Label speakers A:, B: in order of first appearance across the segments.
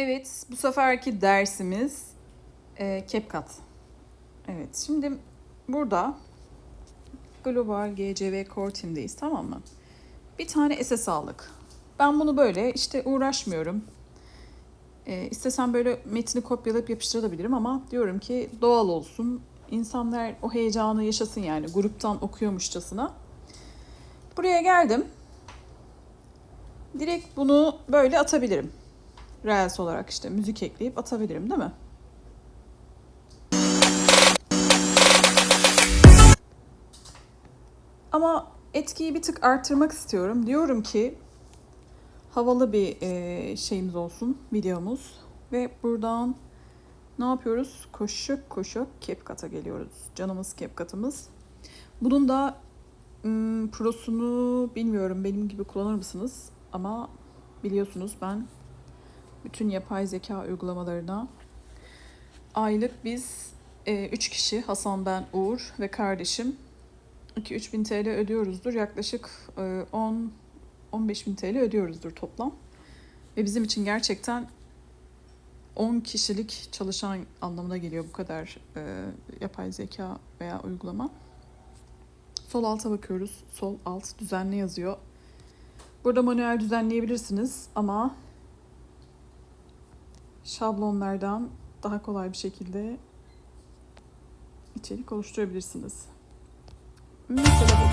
A: Evet, bu seferki dersimiz e, CapCut. Evet, şimdi burada Global GCV Core Team'deyiz tamam mı? Bir tane SS aldık. Ben bunu böyle işte uğraşmıyorum. E, istesem böyle metni kopyalayıp yapıştırabilirim ama diyorum ki doğal olsun. İnsanlar o heyecanı yaşasın yani gruptan okuyormuşçasına. Buraya geldim. Direkt bunu böyle atabilirim. Reels olarak işte müzik ekleyip atabilirim değil mi? Ama etkiyi bir tık arttırmak istiyorum. Diyorum ki havalı bir e, şeyimiz olsun, videomuz. Ve buradan ne yapıyoruz? Koşuk koşuk CapCut'a geliyoruz. Canımız CapCut'ımız. Bunun da prosunu bilmiyorum benim gibi kullanır mısınız? Ama biliyorsunuz ben bütün yapay zeka uygulamalarına aylık biz 3 kişi Hasan ben Uğur ve kardeşim 2-3 bin TL ödüyoruzdur. Yaklaşık 10 15 bin TL ödüyoruzdur toplam. Ve bizim için gerçekten 10 kişilik çalışan anlamına geliyor bu kadar e, yapay zeka veya uygulama. Sol alta bakıyoruz. Sol alt düzenle yazıyor. Burada manuel düzenleyebilirsiniz ama şablonlardan daha kolay bir şekilde içerik oluşturabilirsiniz. Mesela bu.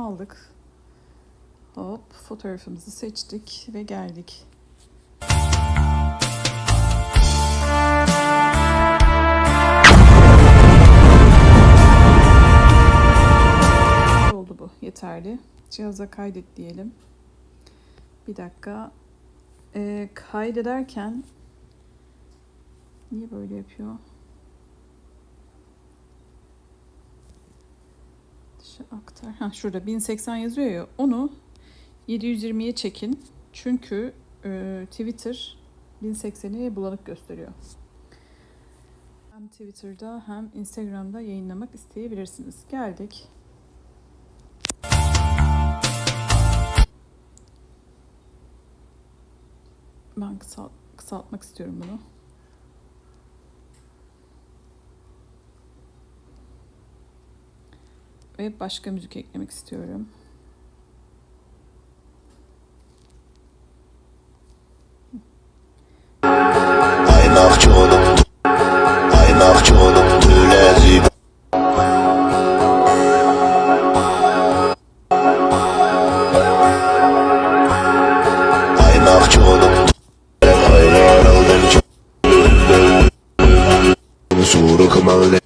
A: Aldık. Hop fotoğrafımızı seçtik ve geldik. Oldu bu yeterli. Cihaza kaydet diyelim. Bir dakika. Ee, kaydederken niye böyle yapıyor? Dışı aktar. Ha şurada 1080 yazıyor ya. Onu 720'ye çekin. Çünkü e, Twitter 1080'i bulanık gösteriyor. Hem Twitter'da hem Instagram'da yayınlamak isteyebilirsiniz. Geldik. Ben kısalt, kısaltmak istiyorum bunu. Ve başka müzik eklemek istiyorum.
B: Suruk malle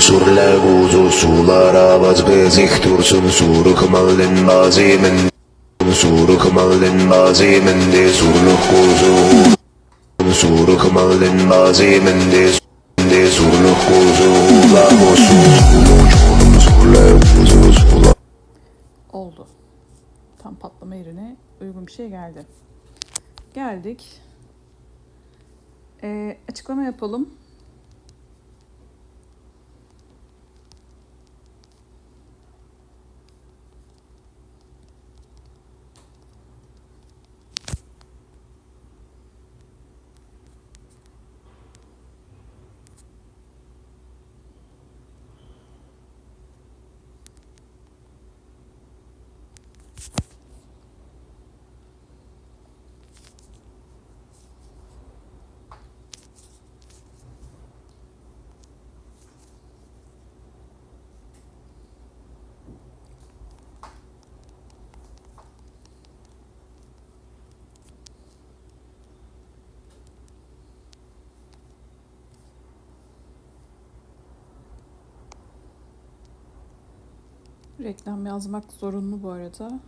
B: surle buzu sulara vazgezik dursun Suruk mallin nazimin Suruk mallin naziminde surluk kuzu Suruk mallin naziminde de surluk kuzu Lamosu Uçunum surle buzu sula
A: Oldu. Tam patlama yerine uygun bir şey geldi. Geldik. Ee, açıklama yapalım. Reklam yazmak zorunlu bu arada.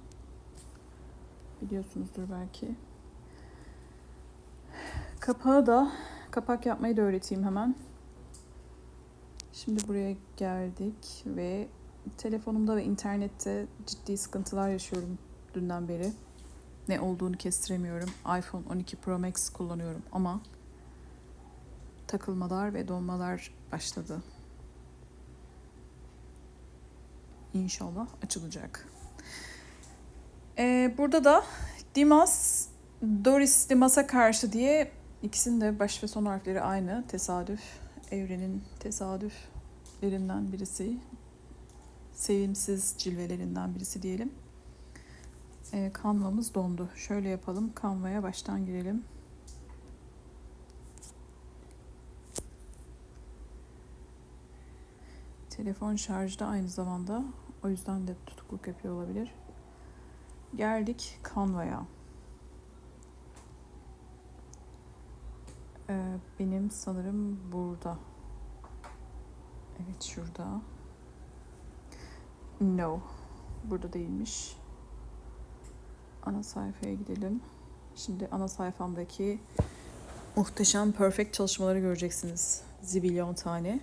A: Biliyorsunuzdur belki. Kapağı da kapak yapmayı da öğreteyim hemen. Şimdi buraya geldik ve telefonumda ve internette ciddi sıkıntılar yaşıyorum dünden beri. Ne olduğunu kestiremiyorum. iPhone 12 Pro Max kullanıyorum ama takılmalar ve donmalar başladı. İnşallah açılacak. Ee, burada da Dimas, Doris Dimas'a karşı diye ikisinin de baş ve son harfleri aynı. Tesadüf, evrenin tesadüflerinden birisi. Sevimsiz cilvelerinden birisi diyelim. Ee, kanvamız dondu. Şöyle yapalım. Kanvaya baştan girelim. Telefon şarjda aynı zamanda. O yüzden de tutukluk yapıyor olabilir. Geldik Canva'ya. Ee, benim sanırım burada. Evet şurada. No. Burada değilmiş. Ana sayfaya gidelim. Şimdi ana sayfamdaki muhteşem perfect çalışmaları göreceksiniz. Zibilyon tane.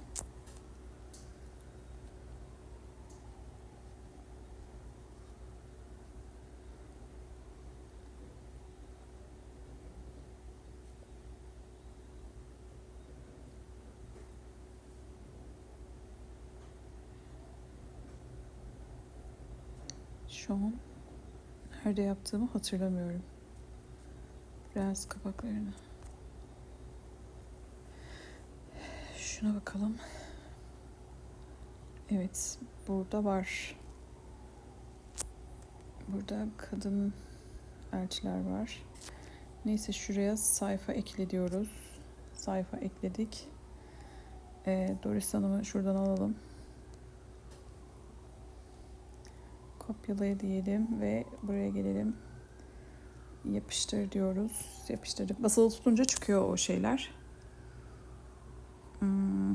A: Şu an nerede yaptığımı hatırlamıyorum. Biraz kapaklarını. Şuna bakalım. Evet, burada var. Burada kadın elçiler var. Neyse şuraya sayfa ekle diyoruz. Sayfa ekledik. Ee, Doris Hanım'ı şuradan alalım. Kopyalaya diyelim ve buraya gelelim. Yapıştır diyoruz. Yapıştırdık. Basılı tutunca çıkıyor o şeyler. Hmm.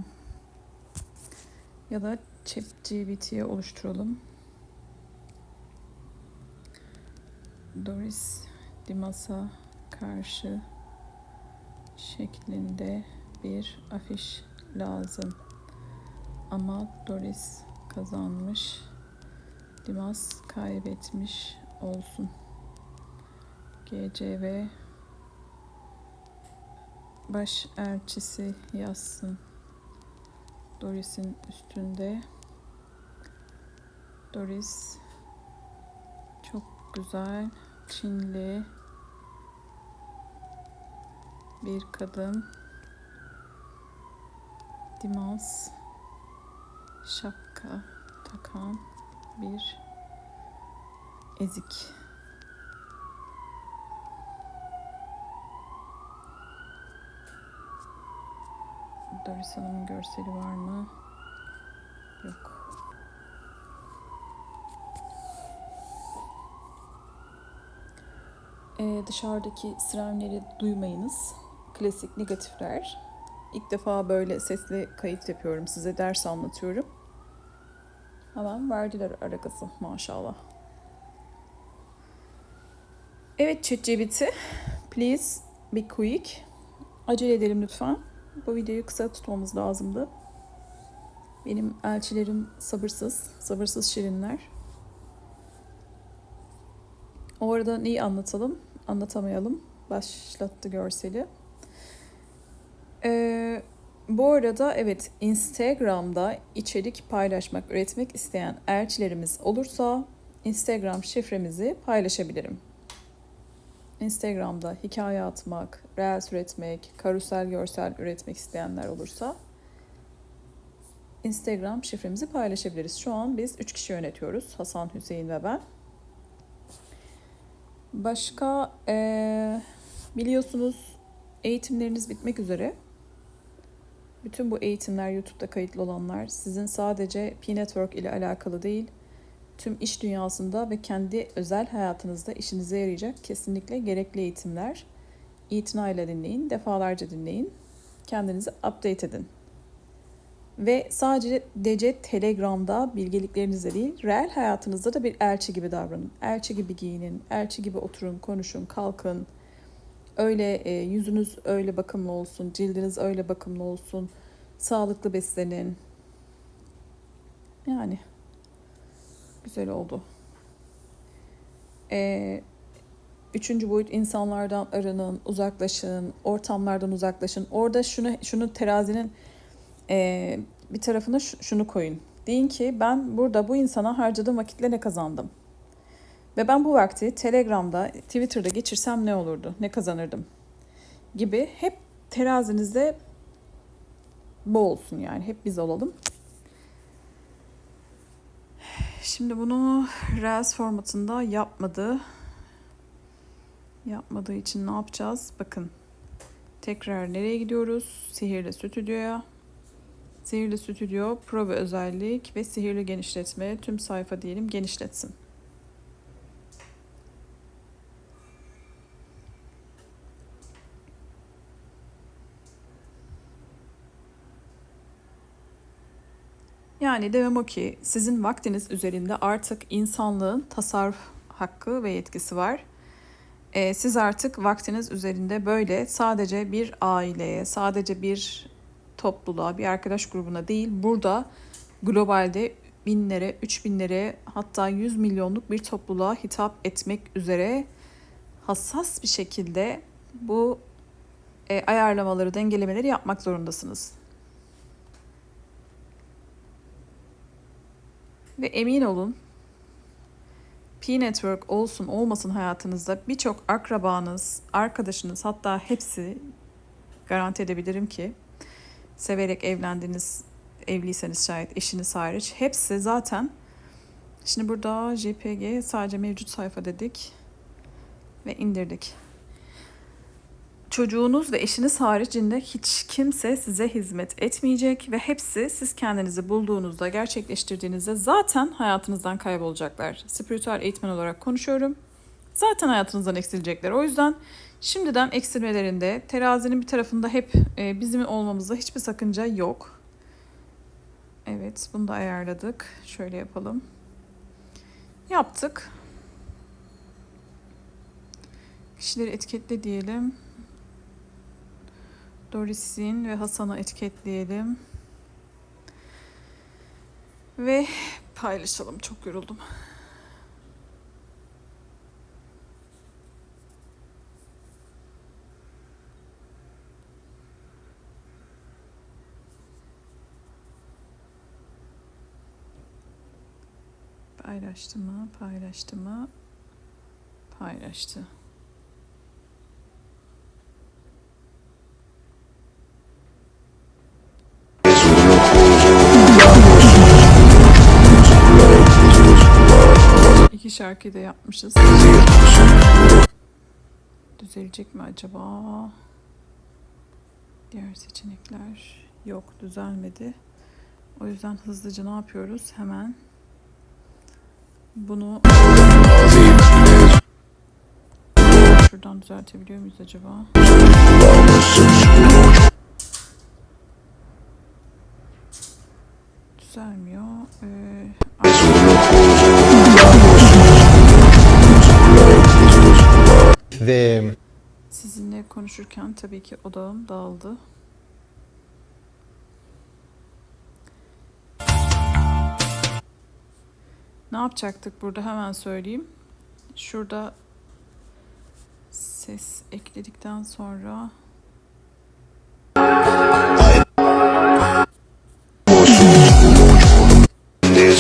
A: Ya da ChatGPT'ye oluşturalım. Doris Dimas'a karşı şeklinde bir afiş lazım. Ama Doris kazanmış. Dimas kaybetmiş olsun. GCV baş elçisi yazsın. Doris'in üstünde. Doris çok güzel, Çinli bir kadın. Dimas şapka takan bir ezik. Doris Hanım'ın görseli var mı? Yok. Ee, dışarıdaki sirenleri duymayınız. Klasik negatifler. İlk defa böyle sesli kayıt yapıyorum. Size ders anlatıyorum. Hemen verdiler ara maşallah. Evet ChatGPT, please be quick. Acele edelim lütfen. Bu videoyu kısa tutmamız lazımdı. Benim elçilerim sabırsız, sabırsız şirinler. O arada neyi anlatalım, anlatamayalım. Başlattı görseli. Ee, bu arada evet Instagram'da içerik paylaşmak, üretmek isteyen elçilerimiz olursa Instagram şifremizi paylaşabilirim. Instagram'da hikaye atmak, reels üretmek, karusel görsel üretmek isteyenler olursa Instagram şifremizi paylaşabiliriz. Şu an biz 3 kişi yönetiyoruz. Hasan, Hüseyin ve ben. Başka eee, biliyorsunuz eğitimleriniz bitmek üzere. Bütün bu eğitimler YouTube'da kayıtlı olanlar sizin sadece P-Network ile alakalı değil, tüm iş dünyasında ve kendi özel hayatınızda işinize yarayacak kesinlikle gerekli eğitimler. İtinayla dinleyin, defalarca dinleyin. Kendinizi update edin. Ve sadece DC Telegram'da bilgeliklerinizde değil, reel hayatınızda da bir elçi gibi davranın. Elçi gibi giyinin, elçi gibi oturun, konuşun, kalkın. Öyle e, yüzünüz öyle bakımlı olsun, cildiniz öyle bakımlı olsun. Sağlıklı beslenin. Yani güzel oldu. Ee, üçüncü boyut insanlardan arının, uzaklaşın, ortamlardan uzaklaşın. Orada şunu şunu terazinin e, bir tarafına şunu koyun. Deyin ki ben burada bu insana harcadığım vakitle ne kazandım? Ve ben bu vakti Telegram'da, Twitter'da geçirsem ne olurdu? Ne kazanırdım? Gibi hep terazinizde bu olsun yani. Hep biz olalım. Şimdi bunu Reels formatında yapmadı. Yapmadığı için ne yapacağız? Bakın. Tekrar nereye gidiyoruz? Sihirli stüdyoya. Sihirli stüdyo, pro ve özellik ve sihirli genişletme. Tüm sayfa diyelim genişletsin. Yani demem o ki sizin vaktiniz üzerinde artık insanlığın tasarruf hakkı ve yetkisi var. Ee, siz artık vaktiniz üzerinde böyle sadece bir aileye, sadece bir topluluğa, bir arkadaş grubuna değil, burada globalde binlere, üç binlere hatta yüz milyonluk bir topluluğa hitap etmek üzere hassas bir şekilde bu e, ayarlamaları, dengelemeleri yapmak zorundasınız. Ve emin olun P-Network olsun olmasın hayatınızda birçok akrabanız, arkadaşınız hatta hepsi garanti edebilirim ki severek evlendiniz, evliyseniz şayet eşiniz hariç hepsi zaten şimdi burada JPG sadece mevcut sayfa dedik ve indirdik. Çocuğunuz ve eşiniz haricinde hiç kimse size hizmet etmeyecek ve hepsi siz kendinizi bulduğunuzda, gerçekleştirdiğinizde zaten hayatınızdan kaybolacaklar. Spiritüel eğitmen olarak konuşuyorum. Zaten hayatınızdan eksilecekler. O yüzden şimdiden eksilmelerinde terazinin bir tarafında hep e, bizim olmamızda hiçbir sakınca yok. Evet, bunu da ayarladık. Şöyle yapalım. Yaptık. Kişileri etiketle diyelim. Doris'in ve Hasan'ı etiketleyelim. Ve paylaşalım. Çok yoruldum. Paylaştı mı? Paylaştı mı? Paylaştı. Şarkıyı da yapmışız. Düzelecek mi acaba? Diğer seçenekler yok düzelmedi. O yüzden hızlıca ne yapıyoruz? Hemen bunu şuradan düzeltebiliyor muyuz acaba? Düzelmiyor. Ee,
C: Ve
A: Sizinle konuşurken tabii ki odağım dağıldı. Ne yapacaktık burada? Hemen söyleyeyim. Şurada ses ekledikten sonra
B: De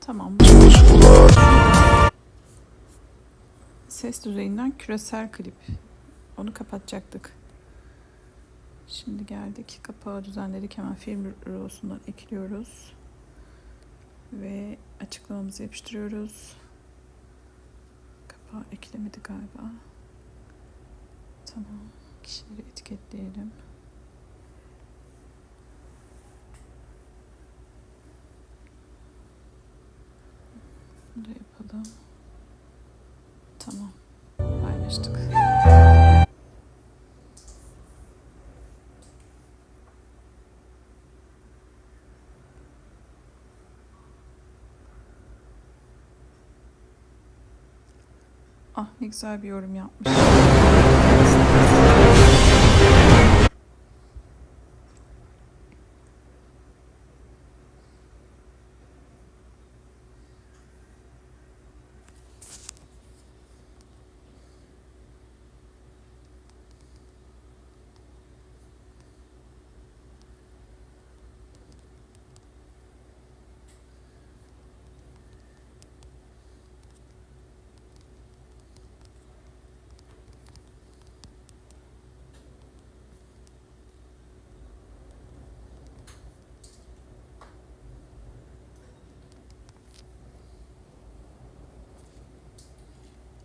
A: tamam. Ses düzeyinden küresel klip. Onu kapatacaktık. Şimdi geldik. Kapağı düzenledik. Hemen film rosundan ekliyoruz. Ve açıklamamızı yapıştırıyoruz. Kapağı eklemedi galiba. Tamam. Kişileri etiketleyelim. Bunu da yapalım. Tamam. Paylaştık. Ah ne güzel bir yorum yapmış.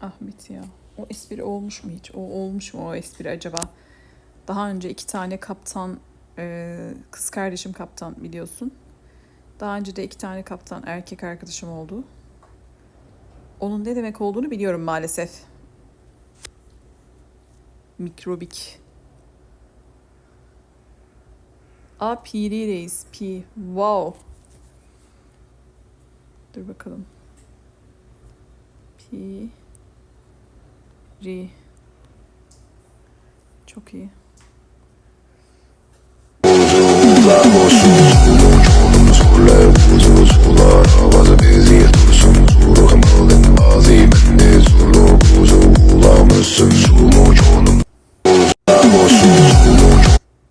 A: Ahmet ya. O espri olmuş mu hiç? O olmuş mu o espri acaba? Daha önce iki tane kaptan, e, kız kardeşim kaptan biliyorsun. Daha önce de iki tane kaptan erkek arkadaşım oldu. Onun ne demek olduğunu biliyorum maalesef. Mikrobik. A Piri Reis. Pi. Wow. Dur bakalım. Pi. Ri. Çok iyi.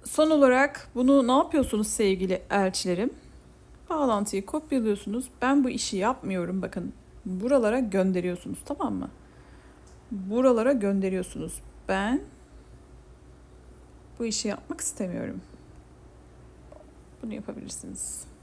A: Son olarak bunu ne yapıyorsunuz sevgili elçilerim? Bağlantıyı kopyalıyorsunuz. Ben bu işi yapmıyorum. Bakın buralara gönderiyorsunuz tamam mı? Buralara gönderiyorsunuz. Ben bu işi yapmak istemiyorum. Bunu yapabilirsiniz.